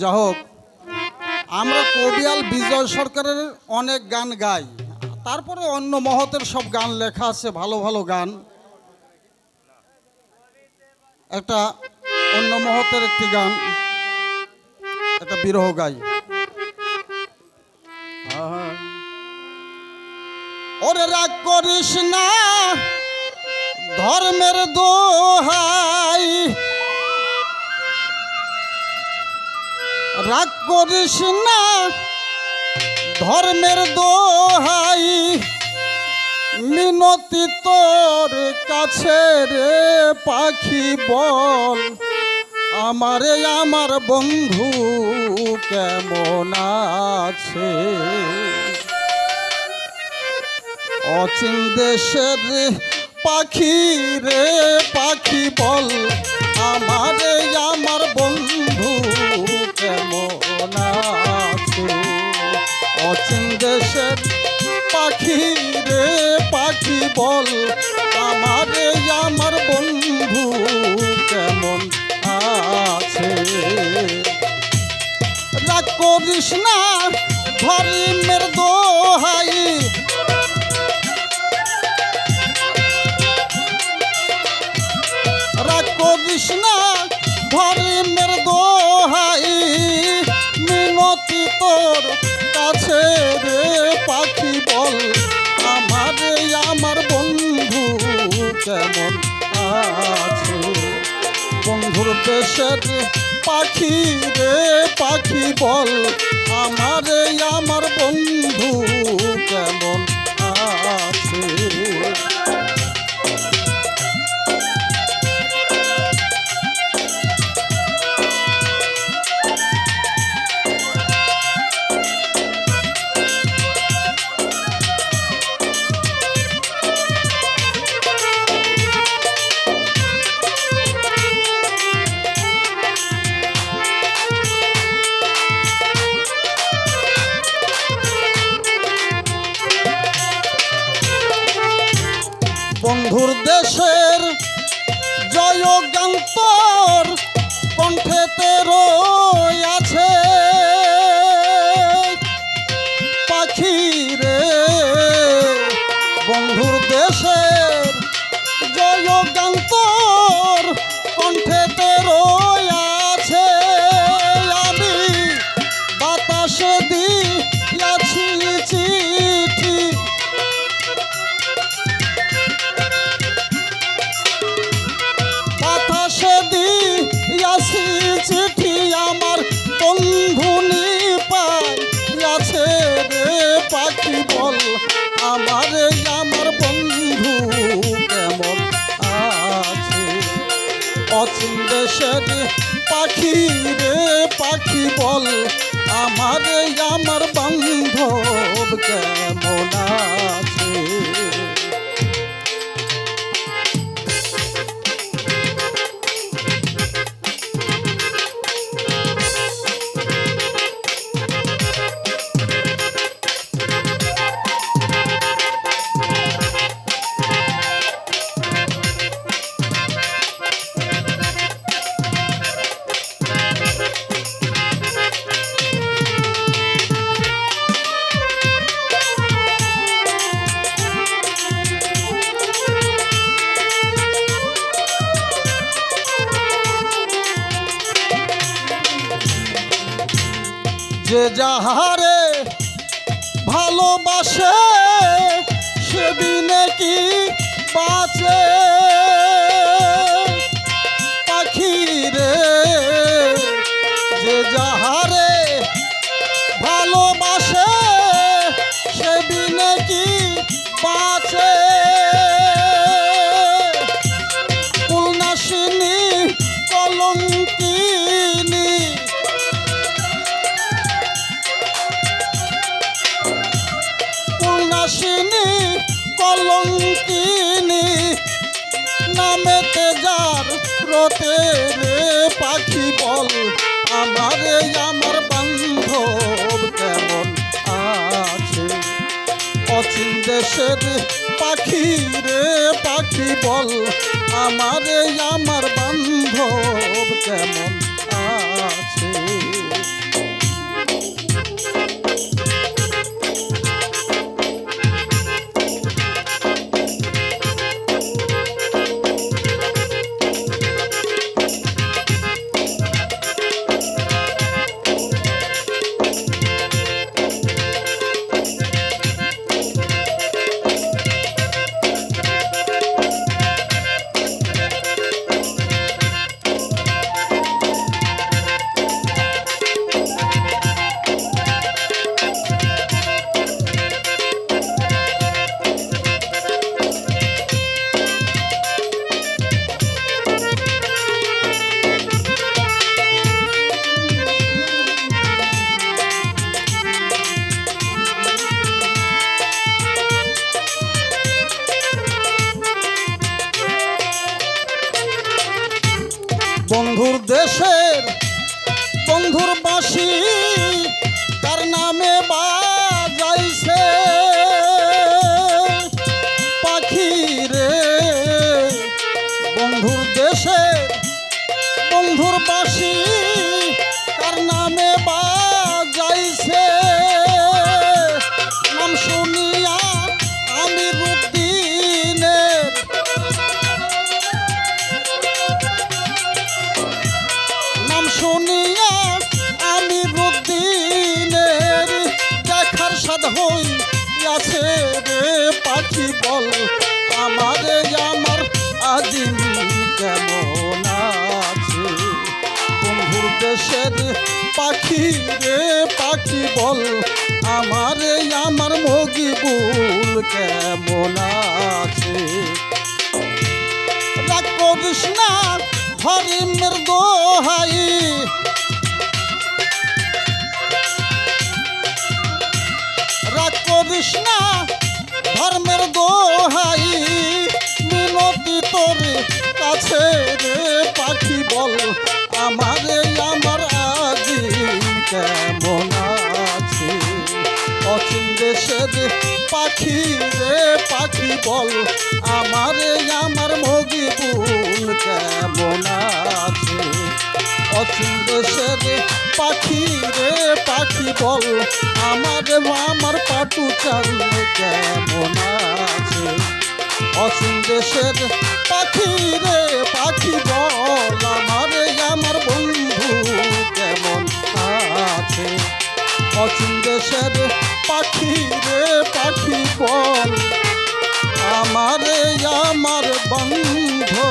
যা হোক, আমরা কবিয়াল বিজয় সরকারের অনেক গান গাই। তারপরে অন্য মহতের সব গান লেখা আছে, ভালো ভালো গান। একটা অন্য মহতের একটি গান, একটা বিরহ গাই। ওরে রাগ করিস না, ধর্মের দোহাই রাগ করিস না, ধর্মের দোহাই মিনতি তোর কাছে রে পাখি বল। আমারে, আমার বন্ধু কেমন আছে? অচিন দেশের পাখি রে পাখি বল, আমারে, আমার বন্ধু বল, আমারে, আমার বন্ধু কেমন আছে? রাগ করিস না ধর্মের দোহাই। রাগ করিস না ধর্মের দোহাই। দেশের পাখি রে পাখি বল। আমারে আমার বন্ধু বন্ধুর পাখি রে পাখি বল আমার আমার বান্ধব কেমন আছে? যে যাহারে ভালোবাসে সে দিনে কি বাঁচে? পূর্ণাসিনী কলঙ্কিনী। নামেতে যার রতে রে পাখি বল, আমারে আমার বান্ধব কেমন আছে? অচিন দেশের পাখি রে পাখি বল, আমারে আমার বান্ধব কেমন boche আছে রে পাখি বল, আমারে আমার আদিম কেমন আছে? বন্ধুর দেশের পাখি রে পাখি বল, আমারে আমার মগিবুল কেমন আছে? রাগ করিস না হরিমের দোহাই না ধর্মের দোহাই, মিনতি তোর কাছে রে পাখি বল, আমারে আমার আদিম কেমন আছে? অচিন দেশের পাখি রে পাখি বল, আমারে আমার মগিবুল কেমন আছে? অচিন দেশের পাখি রে পাখি বল, আমার আমার খাটু চাল কেমন আছে? অসীম দেশের পাখি রে পাখি বল আমার আমার বন্ধু কেমন আছে? অসীম দেশের পাখি রে পাখি বল আমার আমার বন্ধু